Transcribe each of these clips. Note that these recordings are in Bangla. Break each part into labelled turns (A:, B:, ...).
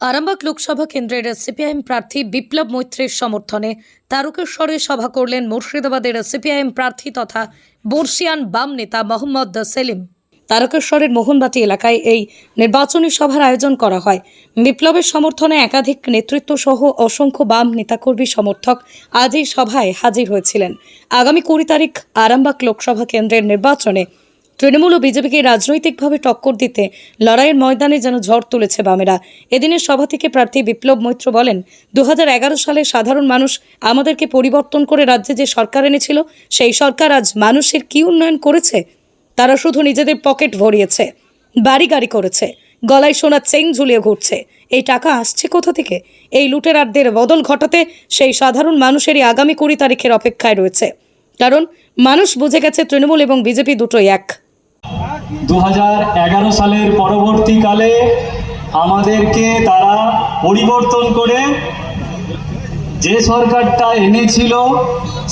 A: আরামবাগ লোকসভা কেন্দ্রের সিপিআইএম প্রার্থী বিপ্লব মৈত্রের সমর্থনে তারকেশ্বরে সভা করলেন মুর্শিদাবাদের সিপিআইএম প্রার্থী তথা বর্ষিয়ান বাম নেতা মোহাম্মদ সেলিম। তারকেশ্বরের মোহনবাটি এলাকায় এই নির্বাচনী সভার আয়োজন করা হয়। বিপ্লবের সমর্থনে একাধিক নেতৃত্ব সহ অসংখ্য বাম নেতাকর্মী সমর্থক আজ এই সভায় হাজির হয়েছিলেন। আগামী কুড়ি তারিখ আরামবাগ লোকসভা কেন্দ্রের নির্বাচনে তৃণমূল ও বিজেপিকে রাজনৈতিকভাবে টক্কর দিতে লড়াইয়ের ময়দানে যেন ঝড় তুলেছে বামেরা। এদিনের সভা থেকে প্রার্থী বিপ্লব মৈত্র বলেন দু হাজার এগারো সালে সাধারণ মানুষ আমাদেরকে পরিবর্তন করে রাজ্যে যে সরকার এনেছিল, সেই সরকার আজ মানুষের কি উন্নয়ন করেছে? তারা শুধু নিজেদের পকেট ভরিয়েছে, বাড়ি গাড়ি করেছে, গলায় সোনার চেইন ঝুলিয়ে ঘুরছে। এই টাকা আসছে কোথা থেকে? এই লুটেরারদের বদল ঘটাতে সেই সাধারণ মানুষেরই আগামী কুড়ি তারিখের অপেক্ষায় রয়েছে। কারণ মানুষ বুঝে গেছে তৃণমূল এবং বিজেপি দুটোই এক।
B: দু হাজার এগারো সালের পরবর্তীকালে আমাদেরকে তারা পরিবর্তন করে যে সরকারটা এনেছিল,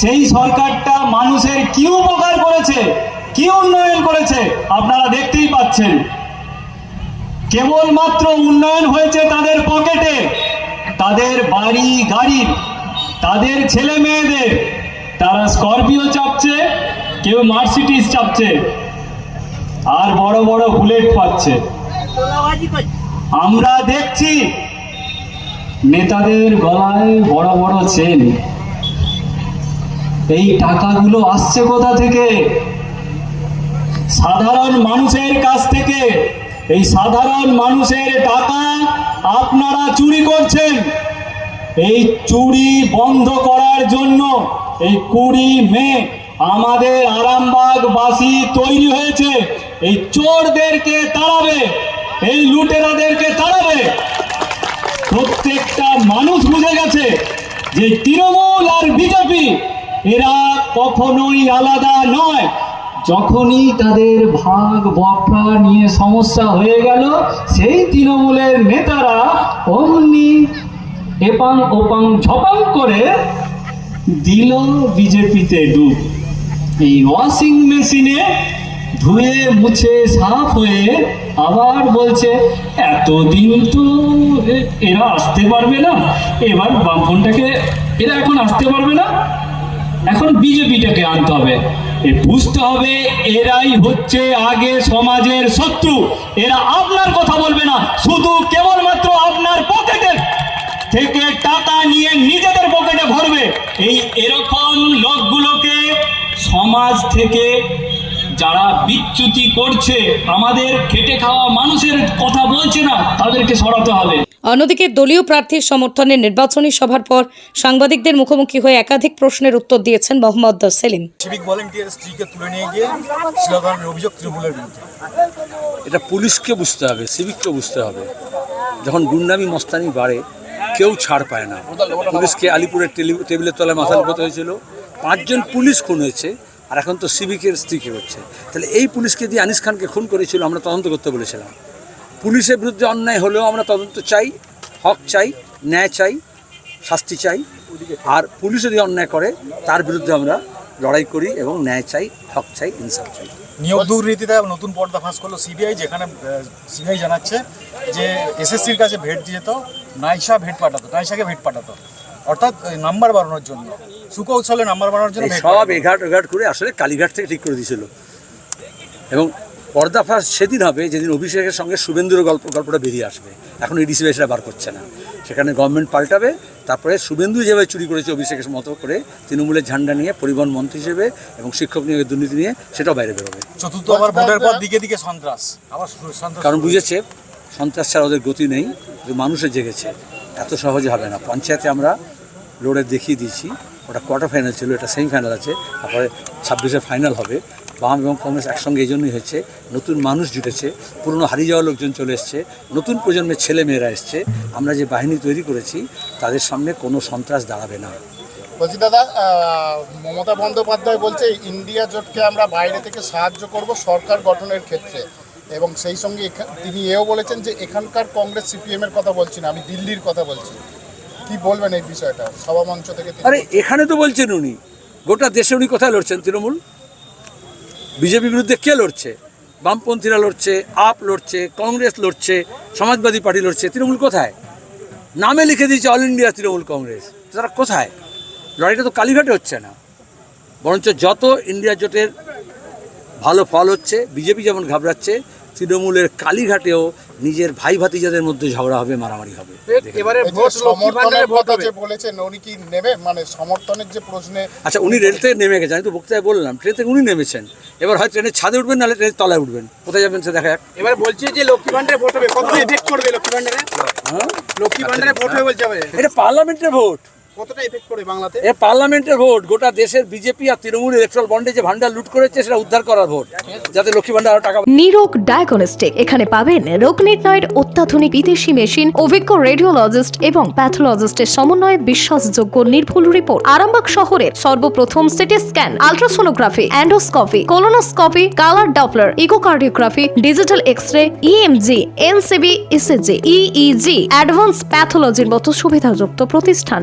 B: সেই সরকারটা মানুষের কি উপকার করেছে, কি উন্নয়ন করেছে, আপনারা দেখতেই পাচ্ছেন। কেবলমাত্র উন্নয়ন হয়েছে তাদের পকেটে, তাদের বাড়ি গাড়ির তাদের ছেলে মেয়েদের। তারা স্করপিও চাপছে, কেউ মার্সিডিস চাপছে। আর বড় বড় বুলেট পাচ্ছে। আমরা দেখছি নেতাদের গলায় বড় বড় চেন। এই টাকাগুলো আসছে কোথা থেকে? সাধারণ মানুষের কাছ থেকে। এই সাধারণ মানুষের টাকা আপনারা চুরি করছেন। এই চুরি বন্ধ করার জন্য এই কুড়ি মে আমাদের আরামবাগবাসী তৈরি হয়েছে। এই চোরদেরকে তাড়াবে, এই লুটেরাদেরকে তাড়াবে। প্রত্যেকটা মানুষ বুঝে গেছে যে তৃণমূল আর বিজেপি এরা কখনোই আলাদা নয়। যখনই তাদের ভাগ বকরা নিয়ে সমস্যা হয়ে গেল, সেই তৃণমূলের নেতারা অমনি এপাং ওপাং ঝপাং করে দিল বিজেপিতে ডুব। এই ওয়াশিং মেশিনে ধুয়ে মুছে সাফ হয়ে আবার বলছে, এতদিন তো এরা আসতে পারবে না। এবার বামফোনটাকে, এরা এখন আসতে পারবে না। এখন বিজেপিটাকে আনতে হবে। এ, বুঝতে হবে এরাই হচ্ছে আগে সমাজের শত্রু। এরা আপনার কথা বলবে না, শুধু কেবলমাত্র আপনার পকেটের থেকে টাকা নিয়ে নিজেদের পকেটে ভরবে। এই এরকম লোকগুলোকে সমাজ থেকে যারা বিচ্যুতি করছে আমাদের খেটে খাওয়া মানুষের কথা বলছে না তাদেরকে সরাতে হবে।
A: অন্যদিকে দলীয় প্রার্থীর সমর্থনে নির্বাচনী সভার পর সাংবাদিকদের মুখোমুখি হয়ে একাধিক প্রশ্নের উত্তর দিয়েছেন মোহাম্মদ সেলিম।
C: সিভিক ভলেন্টিয়ার স্ত্রীকে তুলে নিয়ে গিয়ে অভিযোগ তৃণমূলের বিরুদ্ধে।
D: এটা পুলিশকে বুঝতে হবে সিভিককে বুঝতে হবে। যখন গুন্ডামি মস্তানি বাড়ে কেউ ছাড় পায় না। পুলিশকে আলিপুরের টেবিলের তলায় মাথা লুকোতে হয়েছিল। পাঁচজন পুলিশ খুন হয়েছে। আর এখন তো সিভিকের স্ত্রীকে হচ্ছে। তাহলে এই পুলিশকে দিয়ে আনিস খানকে খুন করেছিল, আমরা তদন্ত করতে বলেছিলাম। পুলিশের বিরুদ্ধে অন্যায় হলেও আমরা তদন্ত চাই, হক চাই, ন্যায় চাই, শাস্তি চাই। আর পুলিশ যদি অন্যায় করে, তার বিরুদ্ধে আমরা লড়াই করি এবং ন্যায় চাই, হক চাই, ইনসাফ চাই।
C: নিয়োগ দুর্নীতিতে নতুন পর্দা ফাঁস করল সিবিআই, যেখানে সিবিআই জানাচ্ছে যে এসএসসির কাছে ভেট দিয়ে তো নাইসা ভেট পাঠাতো নাইসাকে ভেট পাঠাতো। অর্থাৎ নাম্বার বাড়ানোর জন্য। সুকৌশলে নাম্বার বাড়ানোর জন্য
D: সব এঘাট এঘাট করে আসলে কালীঘাট থেকে ঠিক করে দিয়েছিল। এবং পর্দাফাশ সেদিন হবে যেদিন অভিষেকের সঙ্গে শুভেন্দুর গল্প গল্পটা বেরিয়ে আসবে। এখন এই এডিসি সেটা বার করছে না। সেখানে গভর্নমেন্ট পাল্টাবে তারপরে শুভেন্দু যেভাবে চুরি করেছে অভিষেকের মতো করে তৃণমূলের ঝান্ডা নিয়ে পরিবহন মন্ত্রী হিসেবে এবং শিক্ষক নিয়োগের দুর্নীতি নিয়ে সেটাও বাইরে বেরোবে।
C: চতুর্থ আবার ভোটের পর দিকে দিকে সন্ত্রাস। আবার
D: কারণ। বুঝেছে সন্ত্রাস ছাড়া ওদের গতি নেই যে মানুষে জেগেছে। এত সহজে হবে না। পঞ্চায়েতে আমরা লড়ে দেখিয়ে দিয়েছি। ওটা কোয়ার্টার ফাইনাল ছিল, এটা সেমিফাইনাল আছে, তারপরে ছাব্বিশে ফাইনাল হবে। বাম এবং কংগ্রেস একসঙ্গে এই জন্যই হয়েছে, নতুন মানুষ জুটেছে, পুরনো হারিয়ে যাওয়া লোকজন চলে এসছে, নতুন প্রজন্মের ছেলে মেয়েরা এসছে। আমরা যে বাহিনী তৈরি করেছি, তাদের সামনে কোনো সন্ত্রাস দাঁড়াবে না।
E: বলছি দাদা মমতা বন্দ্যোপাধ্যায় বলছে, ইন্ডিয়া জোটকে আমরা বাইরে থেকে সাহায্য করব সরকার গঠনের ক্ষেত্রে। এবং সেই সঙ্গে তিনি এও বলেছেন যে, এখানকার কংগ্রেস সিপিএমের কথা বলছি না, আমি দিল্লির কথা বলছি। কি বলবেন এই বিষয়টা? সভামঞ্চ থেকে
D: আরে, এখানে তো বলছেন উনি। গোটা দেশে উনি কোথায় লড়ছেন, তৃণমূল। বিজেপির বিরুদ্ধে কে লড়ছে? বামপন্থীরা লড়ছে, আপ লড়ছে, কংগ্রেস লড়ছে, সমাজবাদী পার্টি লড়ছে, তৃণমূল কোথায়? নামে লিখে দিয়েছে অল ইন্ডিয়া তৃণমূল কংগ্রেস। তারা কোথায়? লড়াইটা তো কালীঘাটে হচ্ছে না। বরঞ্চ যত ইন্ডিয়া জোটের ভালো ফল হচ্ছে, বিজেপি যেমন ঘাবড়াচ্ছে তৃণমূলের কালীঘাটেও নিজের ভাই ভাতিজাদের মধ্যে ঝগড়া হবে মারামারি হবে।
C: এবারে
E: সমর্থনের যে বলেছেন উনি কি নেবে মানে সমর্থনের যে প্রশ্নে
D: আচ্ছা উনি রেল থেকে নেমে গেছেন আমি তো বক্তৃতায় বললাম ট্রেন থেকে উনি নেমেছেন। এবার হয় ট্রেনের ছাদে উঠবেন নাহলে ট্রেনের তলায় উঠবেন। কোথায় যাবেন সে দেখা যাক।
F: এবার বলছে যে লক্ষ্মী ভান্ডারে ভোট হবে কতটা এফেক্ট করবে লক্ষ্মী ভান্ডারে?
D: হ্যাঁ।
F: লক্ষ্মী ভান্ডারে ভোট হবে বলছে
D: এটা পার্লামেন্টের ভোট।
F: কতটা এফেক্ট করবে বাংলাতে?
D: এ পার্লামেন্টের ভোট গোটা দেশের বিজেপি আর তৃণমূল ইলেকট্রাল বন্ডে যে ভান্ডার লুট করেছে সেটা উদ্ধার করার ভোট। যাতে লক্ষ্মী ভান্ডার আরও টাকা
G: নিরোগ ডায়াগনস্টিক এখানে পাবেন রোগ নির্ণয়ের অত্যাধুনিক বিদেশি মেশিন অভিজ্ঞ রেডিওলজিস্ট এবং প্যাথোলজিস্টের সমন্বয়ে বিশ্বাসযোগ্য নির্ভুল রিপোর্ট আরামবাগ শহরের সর্বপ্রথম CT scan ultrasonography endoscopy colonoscopy colour Doppler echocardiography digital X ray EMG NCV ECG EEG advance প্যাথোলজির মতো সুবিধাযুক্ত প্রতিষ্ঠান।